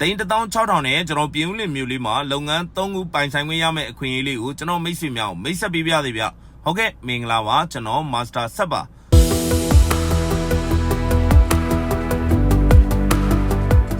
သိန်း16000နဲ့ကျွန်တော်ပြည်ဦးလင်မြို့လေးမှာလုပ်ငန်း3ခုပိုင်ဆိုင်ခွင့်ရမယ့်အခွင့်အရေးလေးကိုကျွန်တော်မိတ်ဆွေများကိုမိတ်ဆက်ပေးပြသေးဗျဟုတ်ကဲ့မင်္ဂလာပါကျွန်တော်မာစတာဆက်ပါ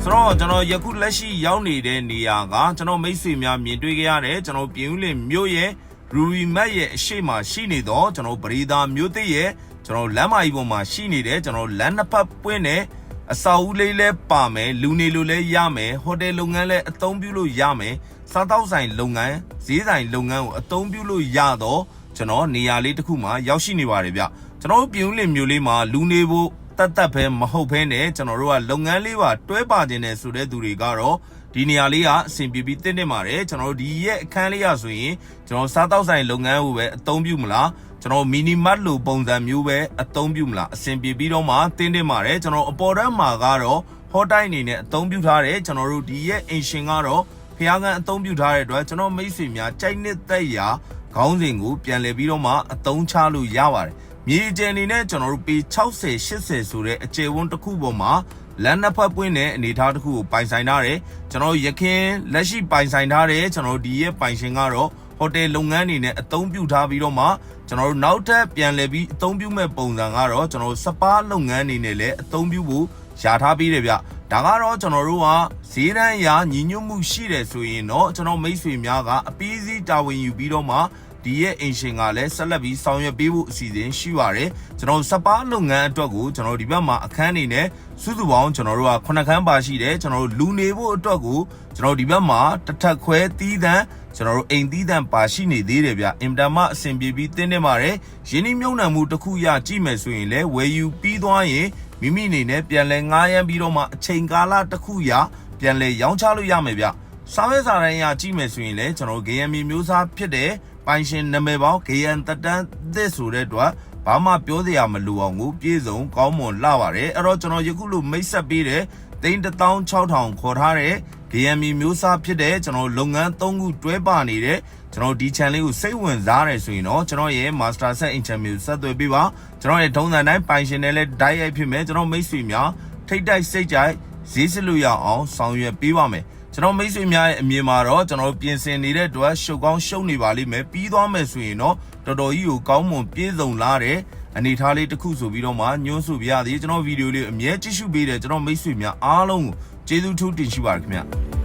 ဆိုတော့ကျွန်တော်ယခုလက်ရှိရောက်နေတဲ့နေရာကကျွန်တော်မိတ်ဆွေများမြင်တွေ့ကြရတဲ့ကျွန်တော်ပြည်ဦးလင်မြို့ရဲ့ရူရီမတ်ရဲ့အရှိမရှိနေတော့ကျွန်တော်ပရိသာမြို့သစ်ရဲ့ကျွန်တော်လမ်းမကြီးပေါ်မှာရှိနေတဲ့ကျွန်တော်လမ်းနှစ်ဖက်ပွင့်တဲ့ အစာအုပ်လေးလဲပါမယ်လူနေလိုလဲရမယ်ဟိုတယ်လုပ်ငန်းလဲအသုံးပြုလို့ရမယ်စားတောက်ဆိုင်လုပ်ငန်းဈေးဆိုင်လုပ်ငန်းကိုအသုံးပြုလို့ရတော့ကျွန်တော်နေရာလေးတစ်ခုမှာရောက်ရှိနေပါတယ်ဗျကျွန်တော်တို့ပြည်ဦးလင်မြို့လေးမှာလူနေဖို့တတ်တတ်ပဲမဟုတ်ဘဲနဲ့ကျွန်တော်တို့ကလုပ်ငန်းလေးပါတွဲပါခြင်းနဲ့ဆိုတဲ့သူတွေကတော့ဒီနေရာလေးကအဆင်ပြေပြီးတင့်နေပါတယ်ကျွန်တော်တို့ဒီရဲ့အခန်းလေးရဆိုရင်ကျွန်တော်စားတောက်ဆိုင်လုပ်ငန်းကိုပဲအသုံးပြုမလား ကျွန်တော်မီနီမတ်လိုပုံစံမျိုးပဲအသုံးပြုမလားအဆင်ပြေပြီးတော့မှတင်းတင်းပါတယ်ကျွန်တော်အပေါ်တန်းမှာကတော့ဟောတိုင်းအနေနဲ့အသုံးပြုထားတယ်ကျွန်တော်တို့ဒီရဲ့အင်ရှင်ကတော့ဖျားကန်အသုံးပြုထားတဲ့အတွက်ကျွန်တော်မိတ်ဆွေများကြိုက်နှစ်သက်ရာခေါင်းစဉ်ကိုပြန်လည်ပြီးတော့မှအသုံးချလို့ရပါတယ်မြေကျယ်အနေနဲ့ကျွန်တော်တို့ပေ60 80ဆိုတဲ့အကျယ်ဝန်းတစ်ခုပေါ်မှာလမ်းနှစ်ဖက်ပွင့်တဲ့အနေအထားတစ်ခုကိုပိုင်ဆိုင်ထားတယ်ကျွန်တော်ရခင်လက်ရှိပိုင်ဆိုင်ထားတဲ့ကျွန်တော်ဒီရဲ့ပိုင်ရှင်ကတော့ ဟိုတယ်လုပ်ငန်းအနေနဲ့အသုံးပြုထားပြီးတော့မှကျွန်တော်တို့နောက်ထပ်ပြန်လည်ပြီးအသုံးပြုမဲ့ပုံစံကတော့ကျွန်တော်တို့စပါးလုပ်ငန်းအနေနဲ့လည်းအသုံးပြုဖို့ယာထားပြီးတယ်ဗျဒါကတော့ကျွန်တော်တို့ကဈေးတန်းရာညီညွတ်မှုရှိတယ်ဆိုရင်တော့ကျွန်တော်မိတ်ဆွေများကအပီးစီးတာဝန်ယူပြီးတော့မှဒီရဲ့အင်ရှင်ကလည်းဆက်လက်ပြီးဆောင်ရွက်ပေးဖို့အစီအစဉ်ရှိပါတယ်ကျွန်တော်စပါးလုပ်ငန်းအတွက်ကိုကျွန်တော်ဒီဘက်မှာအခန်းနေနဲ့စုစုပေါင်းကျွန်တော်တို့ကခုနှစ်ခန်းပါရှိတယ်ကျွန်တော်တို့လူနေဖို့အတွက်ကိုကျွန်တော်ဒီဘက်မှာတစ်ထပ်ခွဲတီးတန်း ကျွန်တော်တို့အိမ်သီးသန့်ပါရှိနေသေးတယ်ဗျအင်တာမအဆင်ပြေပြီးတင်းနေပါတယ်ရင်းနှီးမြုံနှံမှုတစ်ခုရကြည့်မယ်ဆိုရင်လည်းဝယ်ယူပြီးသွားရင်မိမိအနေနဲ့ပြန်လဲငားရမ်းပြီးတော့မှအချိန်ကာလတစ်ခုရပြန်လဲရောင်းချလို့ရမယ်ဗျစာရွက်စာတမ်းရကြည့်မယ်ဆိုရင်လည်းကျွန်တော် GM မျိုးစားဖြစ်တဲ့ပိုင်ရှင်နာမည်ပေါင်း GM တက်တန်းသစ်ဆိုတဲ့အတွက်ဘာမှပြောစရာမလိုအောင်ကိုပြေဆုံးကောင်းမွန်လာပါတယ်အဲ့တော့ကျွန်တော်ယခုလိုမိတ်ဆက်ပေးတဲ့တိန်း16000ခေါ်ထားတဲ့ GM မျိုးစားဖြစ်တဲ့ကျွန်တော်လုပ်ငန်း၃ခုတွဲပါနေတဲ့ကျွန်တော်ဒီ channel လေးကိုစိတ်ဝင်စားတယ်ဆိုရင်တော့ကျွန်တော်ရဲ့ Master Set in channel ကိုဆက်သွယ်ပေးပါကျွန်တော်ရဲ့ထုံးစံတိုင်းပိုင်ရှင်နဲ့လည်းဓာတ်ရိုက်ဖြစ်မယ်ကျွန်တော်မိတ်ဆွေများထိတ်တိုက်စိတ်ကြိုက်ဈေးစစ်လို့ရအောင်ဆောင်ရွက်ပေးပါမယ်ကျွန်တော်မိတ်ဆွေများရဲ့အမြင်မှာတော့ကျွန်တော်ပြင်ဆင်နေတဲ့အတွက်ရှုပ်ကောင်းရှုပ်နေပါလိမ့်မယ်ပြီးသွားမယ်ဆိုရင်တော့တော်တော်ကြီးကိုကောင်းမွန်ပြည့်စုံလာတဲ့ အနေထားလေးတစ်ခုဆိုပြီးတော့မှညွှန်းဆိုပြရသည်ကျွန်တော်ဗီဒီယိုလေးအမြဲကြည့်ရှုပေးတယ်ကျွန်တော်မိတ်ဆွေများအားလုံးကိုကျေးဇူးထူးတင်ရှိပါတယ်ခင်ဗျ